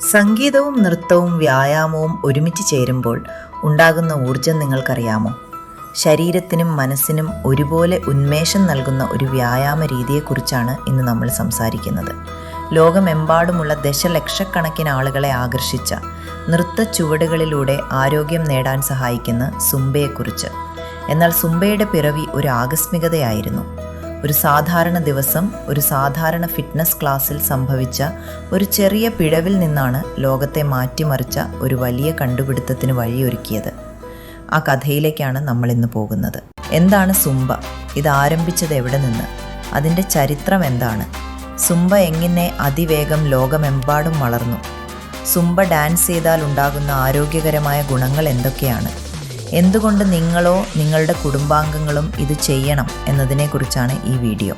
സംഗീതവും നൃത്തവും വ്യായാമവും ഒരുമിച്ച് ചേരുമ്പോൾ ഉണ്ടാകുന്ന ഊർജം നിങ്ങൾക്കറിയാമോ? ശരീരത്തിനും മനസ്സിനും ഒരുപോലെ ഉന്മേഷം നൽകുന്ന ഒരു വ്യായാമ രീതിയെക്കുറിച്ചാണ് ഇന്ന് നമ്മൾ സംസാരിക്കുന്നത്. ലോകമെമ്പാടുമുള്ള ദശലക്ഷക്കണക്കിന് ആളുകളെ ആകർഷിച്ച നൃത്ത ചുവടുകളിലൂടെ ആരോഗ്യം നേടാൻ സഹായിക്കുന്ന സുംബയെക്കുറിച്ച്. എന്നാൽ സുംബയുടെ പിറവി ഒരു ആകസ്മികതയായിരുന്നു. ഒരു സാധാരണ ദിവസം ഒരു സാധാരണ ഫിറ്റ്നസ് ക്ലാസ്സിൽ സംഭവിച്ച ഒരു ചെറിയ പിഴവിൽ നിന്നാണ് ലോകത്തെ മാറ്റിമറിച്ച ഒരു വലിയ കണ്ടുപിടുത്തത്തിന് വഴിയൊരുക്കിയത്. ആ കഥയിലേക്കാണ് നമ്മൾ ഇന്ന് പോകുന്നത്. എന്താണ് സുംബ? ഇത് ആരംഭിച്ചത് എവിടെ നിന്ന്? അതിന്റെ ചരിത്രം എന്താണ്? സുംബ എങ്ങനെ അതിവേഗം ലോകമെമ്പാടും വളർന്നു? സുംബ ഡാൻസ് ചെയ്താൽ ഉണ്ടാകുന്ന ആരോഗ്യകരമായ ഗുണങ്ങൾ എന്തൊക്കെയാണ്? എന്തുകൊണ്ട് നിങ്ങളോ നിങ്ങളുടെ കുടുംബാംഗങ്ങളും ഇത് ചെയ്യണം എന്നതിനെക്കുറിച്ചാണ് ഈ വീഡിയോ.